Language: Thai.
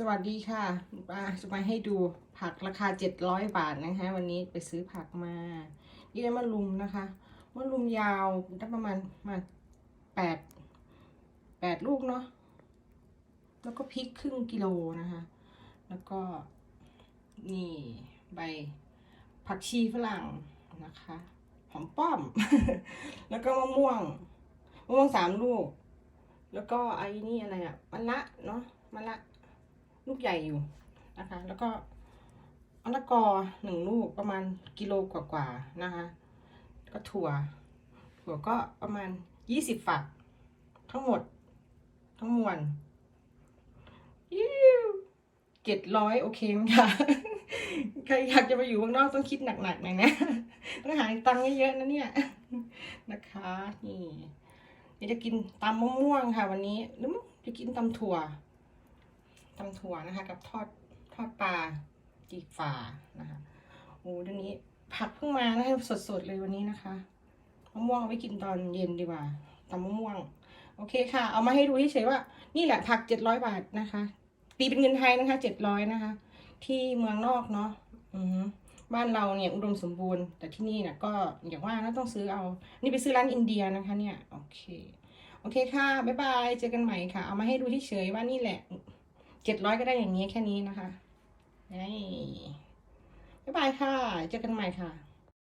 สวัสดีค่ะมาจะมาให้ดูผักราคา700บาทนะคะ วันนี้ไปซื้อผักมานี่ได้มะลุมนะคะมะลุมยาวได้ประมาณมาแปดแปดลูกเนาะแล้วก็พริกครึ่งกิโลนะคะ แล้วก็นี่ใบผักชีฝรั่งนะคะหอมป้อม แล้วก็มะม่วงมะม่วงสามลูก แล้วก็ไอ้นี่อะไรอะมะละเนาะมะละ ลูกใหญ่อยู่นะคะ แล้วก็มะละกอหนึ่งลูกประมาณกิโลกว่าๆนะคะ ก็ถั่ว ถั่วก็ประมาณยี่สิบฝัก ทั้งหมด ทั้งมวลเจ็ดร้อยโอเคไหมคะใครอยากจะไปอยู่ข้างนอกต้องคิดหนักๆหน่อยนะต้องหาตังค์เยอะๆนะเนี่ยนะคะนี่จะกินตำมะม่วงค่ะ วันนี้หรือจะกินตำถั่ว ตำถั่วนะคะ กับทอดทอดปลาจีฝานะคะโอ้เดี๋ยวนี้ผักเพิ่งมานะคะสดๆเลยวันนี้นะคะมะม่วงเอาไว้กินตอนเย็นดีกว่าตำมะม่วง โอเคค่ะ เอามาให้ดูเฉยๆว่า นี่แหละผักเจ็ดร้อยบาทนะคะตีเป็นเงินไทยนะคะเจ็ดร้อยนะคะ ที่เมืองนอกเนาะอือฮึบ้านเราเนี่ยอุดมสมบูรณ์ แต่ที่นี่นะก็อย่างว่านะต้องซื้อเอา นี่ไปซื้อร้านอินเดียนะคะเนี่ย โอเค โอเคค่ะ บ๊ายบาย เจอกันใหม่ค่ะ เอามาให้ดูที่เฉยว่านี่แหละ เจ็ดร้อยก็ได้อย่างนี้แค่นี้นะคะนี่บ๊ายบายค่ะ เจอกันใหม่ค่ะ